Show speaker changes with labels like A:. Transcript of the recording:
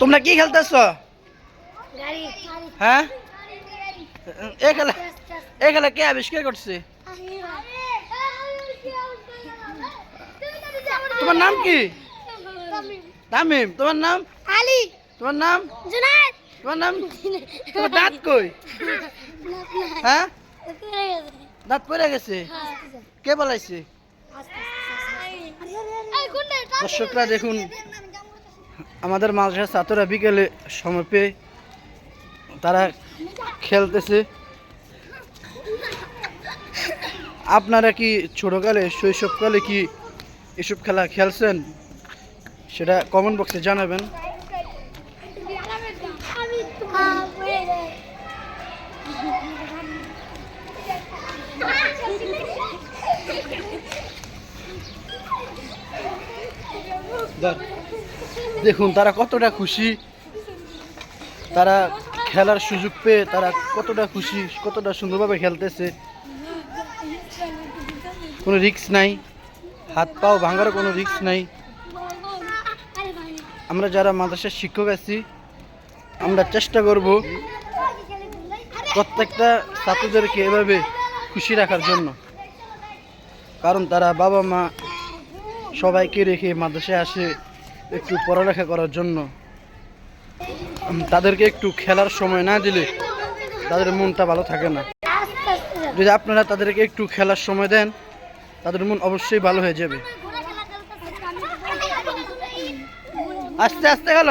A: তোমরা কি খেলতেছ? হ্যাঁ? এ খেলা এ খেলা কে আবিষ্কার করছে? তোমার নাম কি? তামিম। তোমার নাম?
B: আলি।
A: তোমার নাম?
B: জুনায়েদ।
A: তোমার নাম? তোমার দাঁত কই? হ্যাঁ? দাঁত পড়ে গেছে? কে বলাইছে? দর্শকরা দেখুন। আমাদের মাদ্রাসার ছাত্ররা বিকেলে সময় পেয়ে তারা খেলতেছে। আপনারা কি ছোটকালে শৈশবকালে কি এসব খেলা খেলছেন? সেটা কমেন্ট বক্সে জানাবেন। দেখুন, তারা কতটা খুশি। তারা খেলার সুযোগ পেয়ে তারা কতটা খুশি, কতটা সুন্দরভাবে খেলতেছে। কোনো রিস্ক নাই। হাত পাও ভাঙারও কোনো রিক্স নাই। আমরা যারা মাদ্রাসার শিক্ষক আছি, আমরা চেষ্টা করব প্রত্যেকটা ছাত্রদেরকে এভাবে খুশি রাখার জন্য। কারণ তারা বাবা মা সবাইকে রেখে মাদ্রাসায় আসে। একটু পড়ালেখা করার জন্য। তাদেরকে একটু খেলার সময় না দিলে তাদের মনটা ভালো থাকে না। যদি আপনারা তাদেরকে একটু খেলার সময় দেন, তাদের মন অবশ্যই ভালো হয়ে যাবে। আস্তে আস্তে গেল।